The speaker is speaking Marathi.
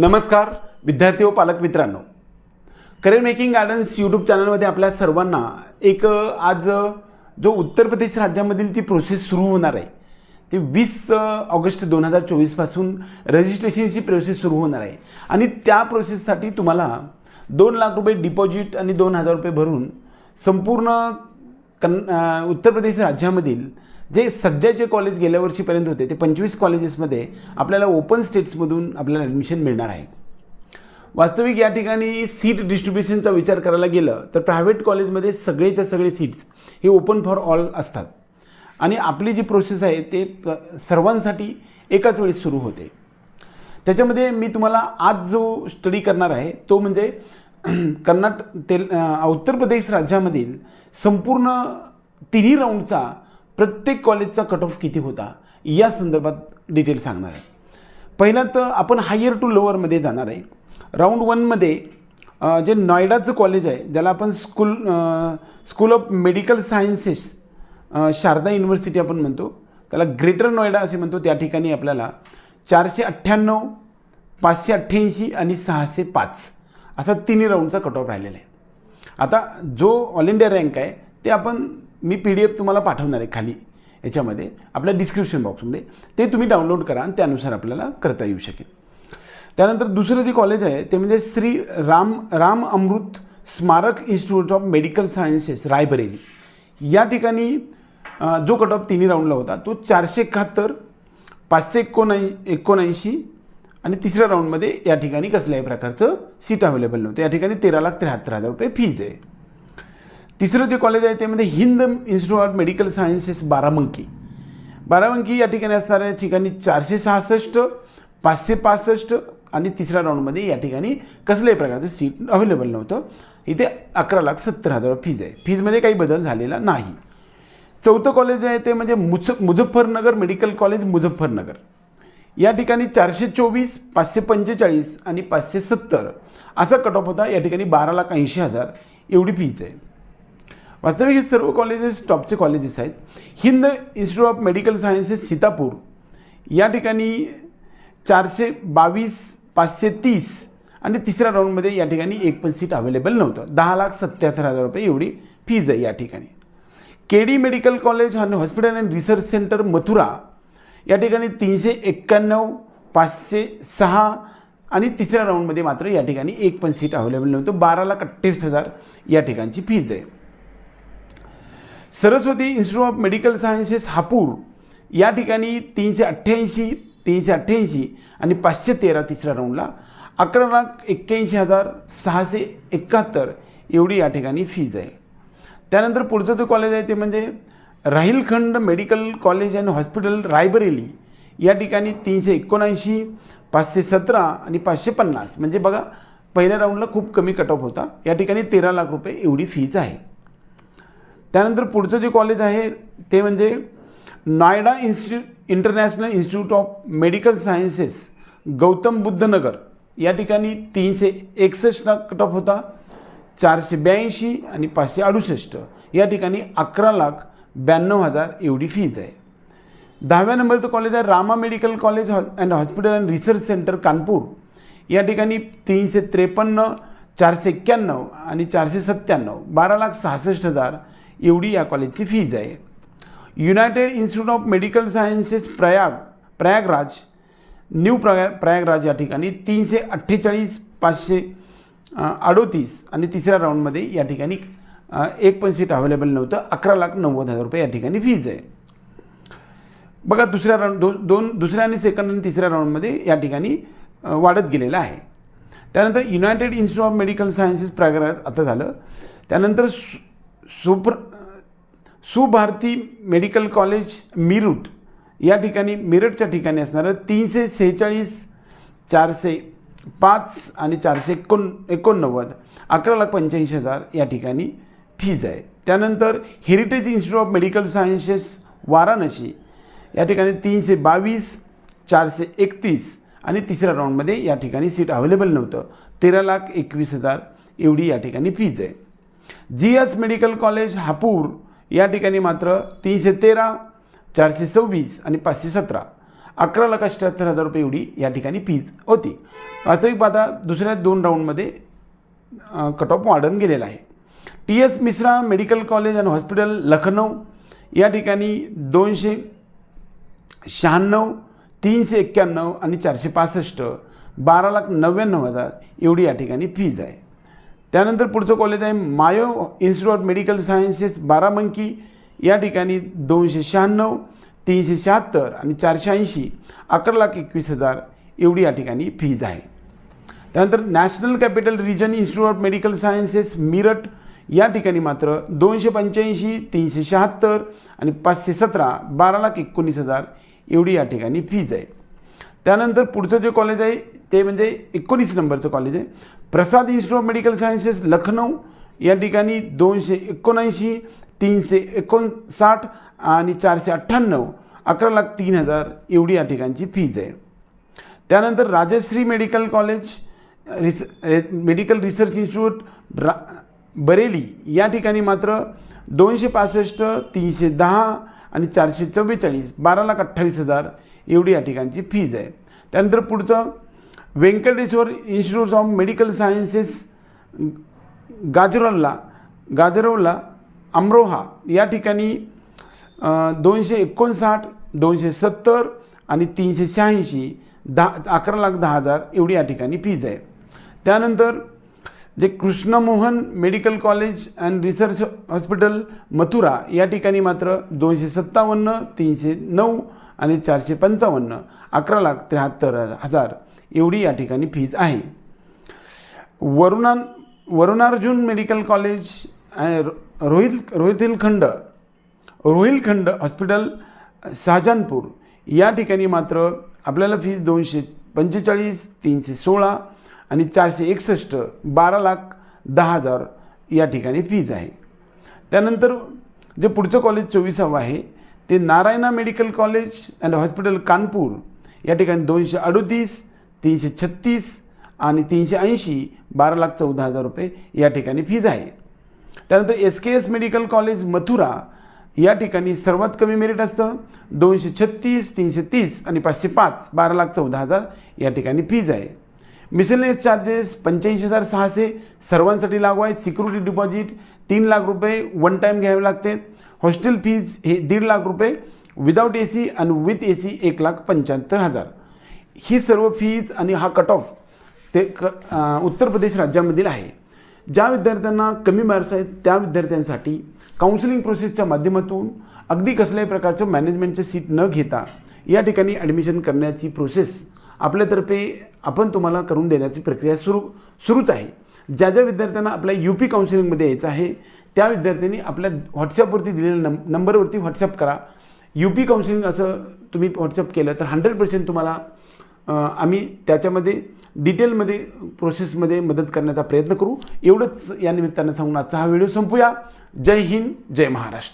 नमस्कार विद्यार्थी व पालक मित्रांनो. करिअर मेकिंग गार्डन्स यूट्यूब चॅनलमध्ये आपल्या सर्वांना एक आज जो उत्तर प्रदेश राज्यामधील ती प्रोसेस सुरू होणार आहे ती वीस ऑगस्ट दोन हजार चोवीसपासून रजिस्ट्रेशनची प्रोसेस सुरू होणार आहे. आणि त्या प्रोसेससाठी तुम्हाला दोन लाख रुपये डिपॉझिट आणि दोन हजार रुपये भरून संपूर्ण कन उत्तर प्रदेश राज्यामधील जे सध्याचे कॉलेज गेल्या वर्षीपर्यंत होते ते पंचवीस कॉलेजेसमध्ये आपल्याला ओपन स्टेट्समधून आपल्याला ॲडमिशन मिळणार आहे. वास्तविक या ठिकाणी सीट डिस्ट्रीब्युशनचा विचार करायला गेलं तर प्रायव्हेट कॉलेजमध्ये सगळेच्या सगळे सीट्स हे ओपन फॉर ऑल असतात. आणि आपली जी प्रोसेस आहे ते प- सर्वांसाठी एकाच वेळी सुरू होते. त्याच्यामध्ये मी तुम्हाला आज जो स्टडी करणार आहे तो म्हणजे कर्नाट तेल उत्तर प्रदेश राज्यामधील संपूर्ण तिन्ही राऊंडचा प्रत्येक कॉलेजचा कट ऑफ किती होता या संदर्भात डिटेल सांगणार आहे. पहिला तर आपण हायर टू लोअरमध्ये जाणार आहे. राऊंड वनमध्ये जे नॉयडाचं कॉलेज आहे ज्याला आपण school school of medical sciences Sharda university आपण म्हणतो त्याला ग्रेटर नोएडा असे म्हणतो त्या ठिकाणी आपल्याला चारशे अठ्ठ्याण्णव पाचशे अठ्ठ्याऐंशी आणि सहाशे पाच असा तिन्ही राऊंडचा कट ऑफ राहिलेला आहे. आता जो ऑल इंडिया रँक आहे ते आपण मी पी डी एफ तुम्हाला पाठवणार आहे खाली याच्यामध्ये आपल्या डिस्क्रिप्शन बॉक्समध्ये ते तुम्ही डाउनलोड करा आणि त्यानुसार आपल्याला करता येऊ शकेल. त्यानंतर दुसरं जे कॉलेज आहे ते म्हणजे Shri Ram Ram Amrit Smarak institute of medical sciences Raebareli. या ठिकाणी जो कट ऑफ तिन्ही राऊंडला होता तो चारशे एकाहत्तर पाचशे एकोणऐं एकोणऐंशी आणि तिसऱ्या राऊंडमध्ये या ठिकाणी कसल्याही प्रकारचं सीट अवेलेबल नव्हतं. या ठिकाणी तेरा लाख त्र्याहत्तर हजार रुपये फीज आहे. तिसरं जे कॉलेज आहे ते म्हणजे Hind institute of medical sciences Barabanki. Barabanki या ठिकाणी असणाऱ्या ठिकाणी चारशे सहासष्ट पाचशे पासष्ट आणि तिसऱ्या राऊंडमध्ये या ठिकाणी कसल्याही प्रकारचं सीट अवेलेबल नव्हतं. इथे अकरा लाख सत्तर हजार फीज आहे. फीजमध्ये काही बदल झालेला नाही. चौथं कॉलेज आहे ते म्हणजे मुझ मुझफ्फरनगर मेडिकल कॉलेज मुझफ्फरनगर. या ठिकाणी चारशे चोवीस पाचशे पंचेचाळीस आणि पाचशे सत्तर असा कट ऑफ होता. या ठिकाणी बारा लाख ऐंशी हजार एवढी फीज आहे. वास्तविक हे सर्व कॉलेजेस टॉपचे कॉलेजेस आहेत. Hind institute of medical sciences Sitapur. या ठिकाणी चारशे बावीस पाचशे तीस आणि तिसऱ्या राऊंडमध्ये या ठिकाणी एक पण सीट अवेलेबल नव्हतं. दहा लाख सत्याहत्तर हजार रुपये एवढी फीज आहे या ठिकाणी. के डी मेडिकल कॉलेज आणि hospital and research centre Mathura. या ठिकाणी तीनशे एक्क्याण्णव पाचशे सहा आणि तिसऱ्या राऊंडमध्ये मात्र या ठिकाणी एक पण सीट अवेलेबल नव्हतं. बारा लाख अठ्ठावीस हजार या ठिकाणची फीज आहे. Saraswati institute of medical sciences Hapur. या ठिकाणी तीनशे अठ्ठ्याऐंशी तीनशे अठ्ठ्याऐंशी आणि पाचशे तेरा तिसऱ्या राऊंडला अकरा लाख एक्क्याऐंशी हजार सहाशे एकाहत्तर एवढी या ठिकाणी फीज आहे. त्यानंतर पुढचं जो कॉलेज आहे ते म्हणजे Rohilkhand medical college and hospital Raebareli. या ठिकाणी तीनशे एकोणऐंशी पाचशे सतरा आणि पाचशे पन्नास. म्हणजे बघा पहिल्या राऊंडला खूप कमी कट ऑफ होता. या ठिकाणी तेरा लाख रुपये एवढी फीज आहे. त्यानंतर पुढचं जे कॉलेज आहे ते म्हणजे Noida institute international institute of medical sciences Gautam Buddha Nagar. या ठिकाणी तीनशे एकसष्टला कट ऑफ होता चारशे ब्याऐंशी आणि पाचशे अडुसष्ट. या ठिकाणी अकरा लाख ब्याण्णव हजार एवढी फीज आहे. दहाव्या नंबरचं कॉलेज आहे Rama medical college and hospital and research centre Kanpur. या ठिकाणी तीनशे त्रेपन्न चारशे एक्क्याण्णव आणि चारशे सत्त्याण्णव. बारा लाख सहासष्ट हजार एवढी या कॉलेजची फीज आहे. United institute of medical sciences Prayag Prayagraj new प्रया प्रयागराज या ठिकाणी तीनशे अठ्ठेचाळीस पाचशे अडोतीस आणि तिसऱ्या राऊंडमध्ये या ठिकाणी एक पण सीट अवेलेबल नव्हतं. अकरा लाख नव्वद हजार रुपये या ठिकाणी फीज आहे. बघा दुसऱ्या राऊंड दो दोन दुसऱ्या आणि सेकंड आणि तिसऱ्या राऊंडमध्ये या ठिकाणी वाढत गेलेलं आहे. त्यानंतर united institute of medical sciences Prayagraj आता झालं. त्यानंतर सु सुप्र सुभारती मेडिकल कॉलेज मिरूट या ठिकाणी मिरटच्या ठिकाणी असणारं तीनशे सेहेचाळीस चारशे पाच आणि चारशे एकोण एकोणनव्वद अकरा लाख पंच्याऐंशी हजार या ठिकाणी फीज आहे. त्यानंतर heritage institute of medical sciences Varanasi. या ठिकाणी तीनशे बावीस चारशे एकतीस आणि तिसऱ्या राऊंडमध्ये या ठिकाणी सीट अवेलेबल नव्हतं. तेरा लाख एकवीस हजार एवढी या ठिकाणी फीज आहे. G S medical college Hapur या ठिकाणी मात्र तीनशे तेरा चारशे सव्वीस आणि पाचशे सतरा अकरा लाख अठ्ठ्याहत्तर हजार रुपये एवढी या ठिकाणी फीज होती. वास्तविक पाहता दुसऱ्या दोन राऊंडमध्ये कट ऑफ वाढून गेलेला आहे. T S Mishra medical college and hospital Lucknow या ठिकाणी दोनशे शहाण्णव तीनशे एक्क्याण्णव आणि चारशे पासष्ट बारा लाख नव्याण्णव हजार एवढी या ठिकाणी फीज आहे. त्यानंतर पुढचं कॉलेज आहे Mayo institute of medical sciences Barabanki. या ठिकाणी दोनशे शहाण्णव तीनशे शहात्तर आणि चारशे ऐंशी अकरा लाख एकवीस हजार एवढी या ठिकाणी फीज आहे. त्यानंतर national capital region institute of medical sciences Meerut या ठिकाणी मात्र दोनशे पंच्याऐंशी तीनशे शहात्तर आणि पाचशे सतरा बारा लाख एकोणीस हजार एवढी या ठिकाणी फीज आहे. त्यानंतर पुढचं जे कॉलेज आहे ते म्हणजे एकोणीस नंबरचं कॉलेज आहे. Prasad institute of medical sciences Lucknow. या ठिकाणी दोनशे एकोणऐंशी तीनशे एकोणसाठ आणि चारशे अठ्ठ्याण्णव अकरा लाख तीन हजार एवढी या ठिकाणची फीज आहे. त्यानंतर राजश्री मेडिकल कॉलेज रिस रे मेडिकल रिसर्च इन्स्टिट्यूट रा बरेली. या ठिकाणी मात्र दोनशे पासष्ट तीनशे दहा आणि चारशे चव्वेचाळीस बारा लाख अठ्ठावीस हजार एवढी या ठिकाणची फीज आहे. त्यानंतर पुढचं Venkateshwara institute of medical sciences Gajraula Gajraula Amroha या ठिकाणी दोनशे एकोणसाठ दोनशे सत्तर आणि तीनशे शहाऐंशी दहा अकरा लाख दहा हजार एवढी या ठिकाणी फीज आहे. त्यानंतर J Krishnamohan medical college and research hospital Mathura या ठिकाणी मात्र दोनशे सत्तावन्न तीनशे नऊ आणि चारशे पंचावन्न अकरा लाख त्र्याहत्तर हजार एवढी या ठिकाणी फीज आहे. वरुणा वरुणार्जुन मेडिकल कॉलेज आणि रो- रोहिल रोहिलखंड रोहिलखंड हॉस्पिटल शहाजहानपूर या ठिकाणी मात्र आपल्याला फीज दोनशे पंचेचाळीस तीनशे सोळा आणि चारशे एकसष्ट बारा लाख दहा हजार या ठिकाणी फीज आहे. त्यानंतर जे पुढचं कॉलेज चोवीसावं आहे ते Narayana medical college and hospital Kanpur या ठिकाणी दोनशे अडोतीस तीनशे छत्तीस आणि तीनशे ऐंशी बारा लाख चौदा हजार रुपये या ठिकाणी फीज आहे. त्यानंतर S K S medical college Mathura या ठिकाणी सर्वात कमी मेरिट असतं. दोनशे छत्तीस तीनशे तीस आणि पाचशे पाच बारा लाख चौदा हजार या ठिकाणी फीज आहे. मिसलेनियस चार्जेस पंच्याऐंशी हजार सहाशे सर्वांसाठी लागू आहे सिक्युरिटी डिपॉझिट तीन लाख रुपये वन टाईम घ्यावे लागते. हॉस्टेल फीज हे दीड लाख रुपये. विदाऊट ए सी आणि विथ ए सी एक लाख पंच्याहत्तर हजार. ही सर्व फीज आणि हा कट ऑफ ते क उत्तर प्रदेश राज्यामधील आहे. ज्या विद्यार्थ्यांना कमी मार्क्स आहेत त्या विद्यार्थ्यांसाठी काउन्सिलिंग प्रोसेसच्या माध्यमातून अगदी कसल्याही प्रकारचं मॅनेजमेंटचे सीट न घेता या ठिकाणी ॲडमिशन करण्याची प्रोसेस आपल्यातर्फे आपण तुम्हाला करून देण्याची प्रक्रिया सुरू सुरूच आहे. ज्या ज्या विद्यार्थ्यांना आपल्या यू पी काउन्सिलिंगमध्ये यायचं आहे त्या विद्यार्थ्यांनी आपल्या व्हॉट्सॲपवरती दिलेल्या नं नंबरवरती व्हॉट्सअप करा. यू पी काउन्सिलिंग असं तुम्ही व्हॉट्सअप केलं तर हंड्रेड पर्सेंट तुम्हाला आम्ही त्याच्यामध्ये डिटेलमध्ये प्रोसेसमध्ये मदत करण्याचा प्रयत्न करू. एवढंच या निमित्तानं सांगून आजचा हा व्हिडिओ संपूया. जय हिंद जय महाराष्ट्र.